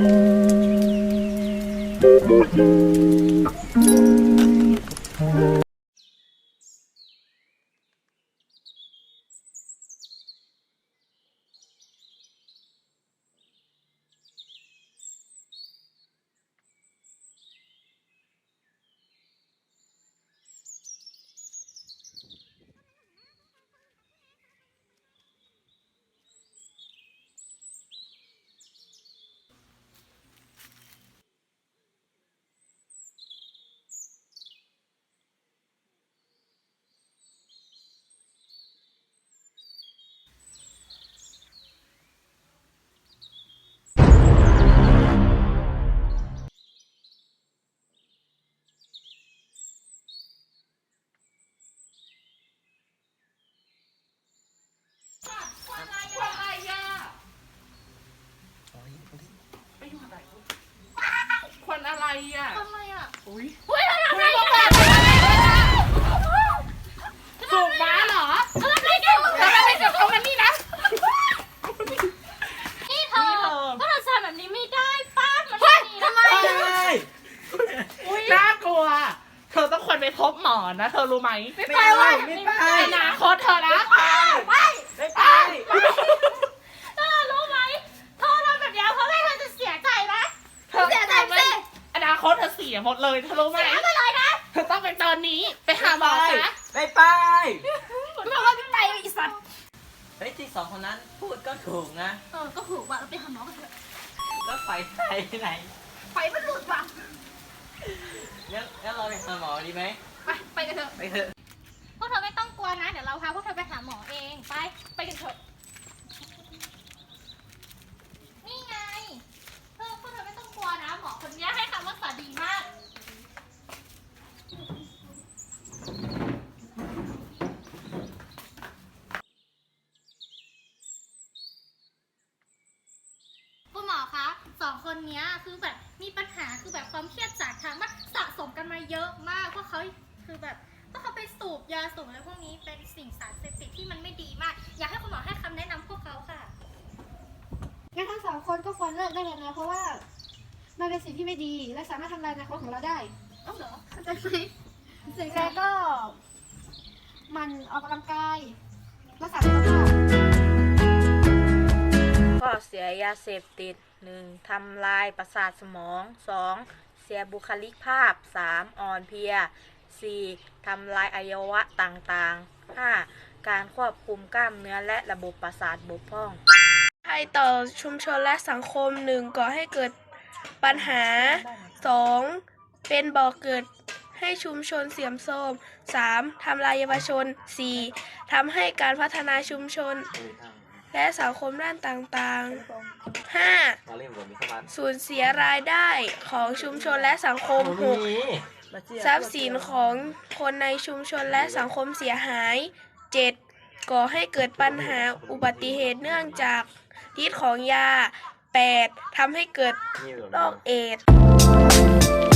อะไรอะไปอยู่ไหนควัน อะไรอะทำไมอะอุ้ยเฮ้ยทำไมไม่อะต้องแบบสูบม้าเหรอทำไมกันทำไมไม่จับเขามันนี่นะนี่เธอนี่เธอก็เธอใส่แบบนี้ไม่ได้ป้ามันไม่ดีทำไมน่ากลัว เธอต้องควรไปพบหมอนะ เธอรู้ไหมไม่ไปเว้ยไม่ไปอนาคตเธอนะไปไม่ไป เธอรู้ไหมเธอทำแบบนี้เพราะแม่เธอจะเสียใจนะ เธอ เสียใจสิ อนา คตเธอเสียหมดเลยเธอรู้ไหมเสียไปเลยนะเธอต้องไปตอนนี้ไปหาหมอซะไม่ไปคุณบอกว่าพี่ไปอีสัตว์เฮ้ยที่สองคนนั้นพูดก็ถูกนะเออก็ถูกว่ะเราไปหาหมอกันเถอะแล้วไฟไปไหนไฟมันหลุดว่ะงั้นงั้นเราไปหาหมอดีไหมไปไปกันเถอะไปเถอะพวกเธอไม่ต้องกลัวนะ เดี๋ยวเราพาพวกเธอไปหาหมอเอง ไป ไปกันเถอะ นี่ไงเธอพวกเธอไม่ต้องกลัวนะ หมอคนนี้ให้คำรักษาดีมาก คุณหมอคะสอง คนเนี้ยคือแบบมีปัญหาคือแบบความเครียดจากทางบ้านสะสมกันมาเยอะมากเพราะเขาคือแบบเพราะเขาไปสูบยาสูบอะไรพวกนี้เป็นสิ่งสารเสพติดที่มันไม่ดีมาก อยากให้คุณหมอให้คำแนะนำพวกเขาค่ะงั้นทั้งสองคนก็ควรเลิกได้แล้วนะเพราะว่ามันเป็นสิ่งที่ไม่ดีและสามารถทำลายอนาคตของเราได้เอ้าเหรอเข้าใจไหมแล้วก็ มันออกกำลังกายรักษาสุขภาพข้อเสี ยยาเสพติด 1. ทำลายประสาทสมอง 2. เสียบุคลิกภาพ 3. อ่อนเพลีย 4. ทำลายอวัยวะต่างๆ 5. การควบคุมกล้ามเนื้อและระบบประสาทบกพร่องภัยต่อชุมชนและสังคม 1. ก่อให้เกิดปัญหา 2. เป็นบ่อกเกิดให้ชุมชนเสื่อมโทรม 3. ทำลายเยาวชน 4. ทำให้การพัฒนาชุมชน และสังคมด้านต่างๆ 5. สูญเสียรายได้ของชุมชนและสังคม 6. ทรัพย์สินของคนในชุมชนและสังคมเสียหาย 7. ก่อให้เกิดปัญหาอุบัติเหตุเนื่องจากฤทธิ์ของยา 8. ทำให้เกิดโรคเอดส์